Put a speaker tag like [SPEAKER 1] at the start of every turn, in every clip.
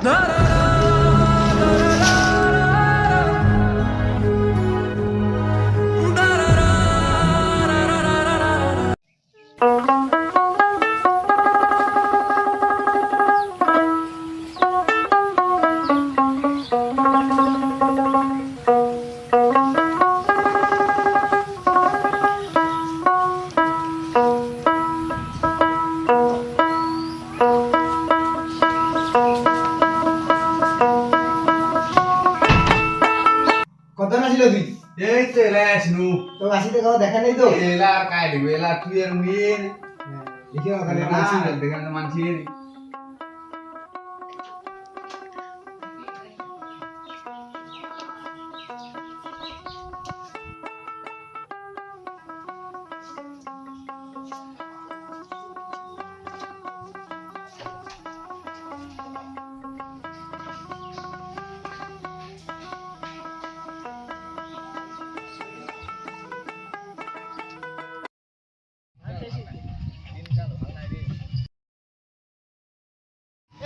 [SPEAKER 1] কত না তুই
[SPEAKER 2] এই তো এলা আসনু।
[SPEAKER 1] তো আসিতে কথা দেখা নেই তো?
[SPEAKER 2] এলা আর কাই দিব এলা তুই আর মুই
[SPEAKER 1] লিখে না তাহলে।
[SPEAKER 2] মানছি
[SPEAKER 1] না
[SPEAKER 2] দেখেন মানছি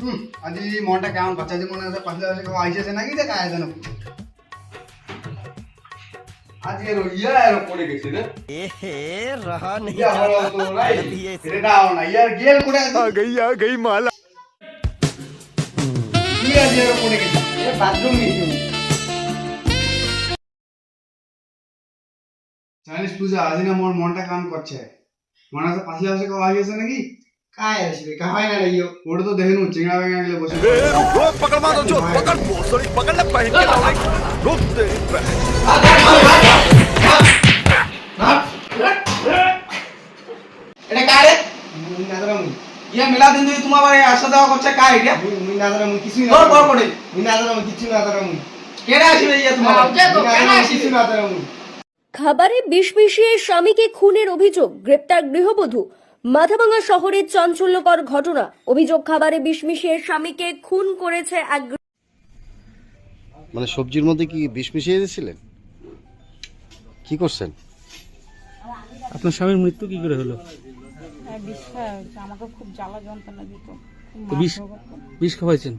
[SPEAKER 2] হুম আজি মনটা কেমন বাচ্চা যে মনে হচ্ছে পাশে পাশে কেউ আইছে নাকি দেখা আয় জানো আজ এর ইয়া এর পড়ে গেছে রে এহে রহা নেই ইয়া হলো তো নাই এটা দাও না ইয়ার গেল কোড়ে আ গই আ গই মালা ইয়া যে এর পড়ে গেছে
[SPEAKER 1] এ বাথরুম নিছি
[SPEAKER 2] জানিস পূজা আজ না মোর মনটা কাম করছে মনে হচ্ছে পাশে পাশে কেউ আইছে নাকি
[SPEAKER 1] কায় আসবে কা হয় না রে ইয়ো
[SPEAKER 2] ওটা তো দেখে নু চিংড়া ভেঙে গেলে বসে
[SPEAKER 3] এটা কারে
[SPEAKER 1] মুই না
[SPEAKER 3] ইয়া মিলা দিন দিয়ে তোমার বাড়ি আসা যাওয়া করছে কার এটা
[SPEAKER 1] মুই মুই না জানা মুই কিছুই না
[SPEAKER 3] তোর বড়
[SPEAKER 1] মুই না কিছু না জানা
[SPEAKER 3] আসবে ইয়া তোমার বাড়ি?
[SPEAKER 4] কেন
[SPEAKER 1] কিছু না
[SPEAKER 5] খাবারে বিষ মিশিয়ে স্বামীকে খুনের অভিযোগ গ্রেপ্তার গৃহবধূ মাথাভাঙা শহরের চাঞ্চল্যকর ঘটনা। অভিযোগ খাবারে বিষ মিশিয়ে স্বামীকে খুন করেছে এক
[SPEAKER 6] মানে সবজির মধ্যে কি বিষ মিশিয়ে দিয়েছিলেন? কি করছেন?
[SPEAKER 7] আপনার স্বামীর মৃত্যু কি করে হলো?
[SPEAKER 8] হ্যাঁ, আমাকে খুব জ্বালা যন্ত্রণা দিত।
[SPEAKER 7] বিষ বিষ খাওয়াইছেন?